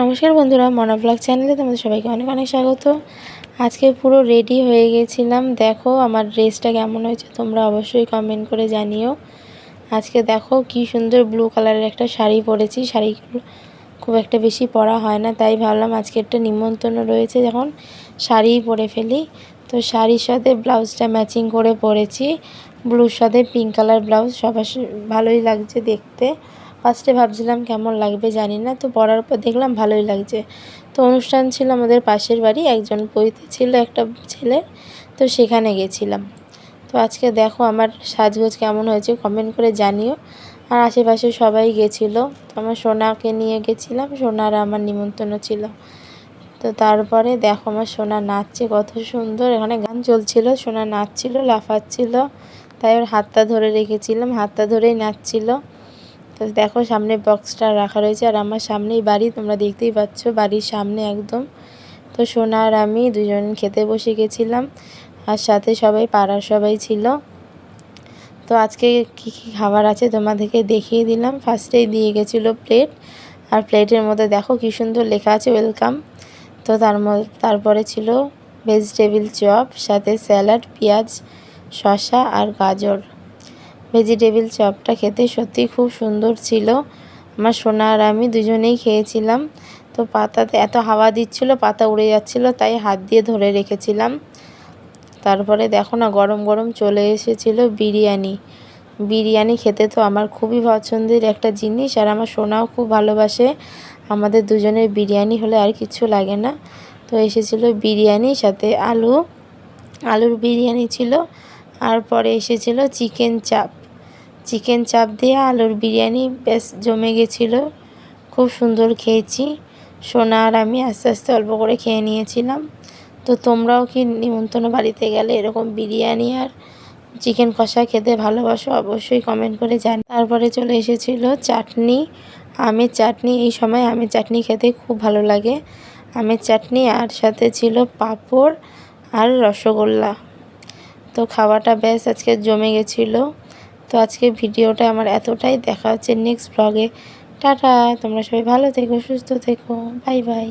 নমস্কার বন্ধুরা, মনা ব্লগ চ্যানেলে তোমাদের সবাইকে অনেক অনেক স্বাগত। আজকে পুরো রেডি হয়ে গেছিলাম। দেখো আমার ড্রেসটা কেমন হয়েছে, তোমরা অবশ্যই কমেন্ট করে জানিও। আজকে দেখো কি সুন্দর ব্লু কালারের একটা শাড়ি পরেছি। শাড়িগুলো খুব একটা বেশি পরা হয় না, তাই ভাবলাম আজকে একটা নিমন্ত্রণ রয়েছে যখন শাড়িই পরে ফেলি। তো শাড়ির সাথে ব্লাউজটা ম্যাচিং করে পরেছি। ব্লুর সাথে পিঙ্ক কালার ব্লাউজ সবার ভালোই লাগছে দেখতে। ফার্স্টে ভাবছিলাম কেমন লাগবে জানি না, তো পড়ার পর দেখলাম ভালোই লাগছে। তো অনুষ্ঠান ছিল আমাদের পাশের বাড়ি, একজন বইতে ছিল একটা ছেলে, তো সেখানে গেছিলাম। তো আজকে দেখো আমার সাজগোজ কেমন হয়েছে কমেন্ট করে জানিও। আর আশেপাশে সবাই গেছিল, তো আমার সোনাকে নিয়ে গেছিলাম, সোনার আমার নিমন্ত্রণ ছিল। তো তারপরে দেখো আমার সোনা নাচছে, কত সুন্দর, এখানে গান চলছিল, সোনা নাচছিল, লাফাচ্ছিল, তাই ওর হাতটা ধরে রেখেছিলাম, হাতটা ধরেই নাচছিল। তো দেখো, সামনে বক্সটা রাখা রয়েছে আর আমার সামনেই বাড়ি, তোমরা দেখতেই পাচ্ছ বাড়ির সামনে একদম। তো সোনা আর আমি দুজন খেতে বসে গেছিলাম আর সাথে সবাই, পাড়ার সবাই ছিল। তো আজকে কি কি খাবার আছে তোমাদেরকে দেখিয়ে দিলাম। ফার্স্টেই দিয়ে গেছিল প্লেট আর প্লেটের মধ্যে দেখো কী সুন্দর লেখা আছে ওয়েলকাম তো তার তারপরে ছিল ভেজিটেবিল চপ সাথে স্যালাড পেঁয়াজ, শসা আর গাজর। ভেজিটেবিল চপটা খেতে সত্যি খুব সুন্দর ছিল। আমার সোনা আর আমি দুজনেই খেয়েছিলাম। তো পাতাতে এত হাওয়া দিচ্ছিল, পাতা উড়ে যাচ্ছিল, তাই হাত দিয়ে ধরে রেখেছিলাম। তারপরে দেখো না, গরম গরম চলে এসেছিল বিরিয়ানি। বিরিয়ানি খেতে তো আমার খুবই পছন্দের একটা জিনিস, আর আমার সোনাও খুব ভালোবাসে। আমাদের দুজনের বিরিয়ানি হলে আর কিছু লাগে না। তো এসেছিল বিরিয়ানি, সাথে আলু, আলুর বিরিয়ানি ছিল, আর পরে এসেছিল চিকেন চাপ। চিকেন চাপ দিয়ে আলুর বিরিয়ানি বেশ জমে গেছিল। খুব সুন্দর খেয়েছি। সোনা আর আমি আস্তে আস্তে অল্প করে খেয়ে নিয়েছিলাম। তো তোমরাও কি নিমন্ত্রণ বাড়িতে গেলে এরকম বিরিয়ানি আর চিকেন কষা খেতে ভালোবাসো অবশ্যই কমেন্ট করে জান। তারপরে চলে এসেছিল চাটনি। আমের চাটনি, এই সময় আমের চাটনি খেতে খুব ভালো লাগে। আমের চাটনি আর সাথে ছিল পাঁপড় আর রসগোল্লা। তো খাওয়াটা বেশ আজকে জমে গেছিল। তো আজকে ভিডিওটা আমার এতটাই। দেখা হচ্ছে নেক্সট ব্লগে টাটা, তোমরা সবাই ভালো থেকো, সুস্থ থেকো। Bye bye.